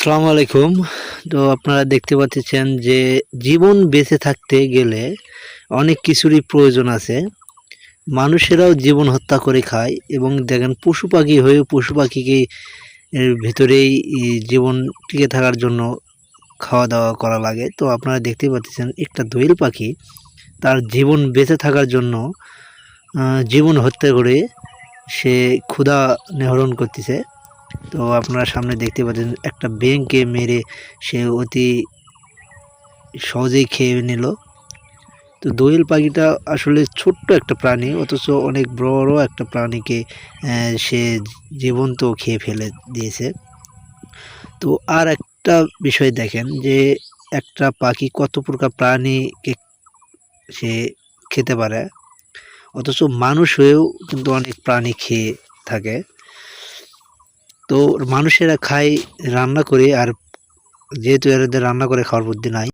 আসসালামু আলাইকুম। তো আপনারা দেখতে পাচ্ছেন যে জীবন বেঁচে থাকতে গেলে অনেক কিছুরই প্রয়োজন আছে। মানুষেরাও জীবন হত্যা করে খায় এবং দেখেন পশু পাখি হয়েও পশু পাখিকে এর ভিতরেই জীবন টিকে থাকার জন্য খাওয়া দাওয়া করা লাগে। তো আপনারা দেখতে পাচ্ছেন একটা দোয়েল পাখি তার জীবন বেঁচে থাকার জন্য জীবন হত্যা করে সে ক্ষুধা নিহরণ করতেছে। তো আপনারা সামনে দেখতে পাচ্ছেন একটা ব্যাংকে মেরে সে অতি সহজেই খেয়ে নিল। তো দোয়েল পাখিটা আসলে ছোট্ট একটা প্রাণী, অথচ অনেক বড় একটা প্রাণীকে সে জীবন্ত খেয়ে ফেলে দিয়েছে। তো আর একটা বিষয় দেখেন যে, একটা পাখি কত প্রকার প্রাণীকে সে খেতে পারে, অথচ মানুষ হয়েও কিন্তু অনেক প্রাণী খেয়ে থাকে। তো মানুষেরা খায় রান্না করে আর যেহেতু এরা রান্না করে খাওয়ার বুদ্ধি নাই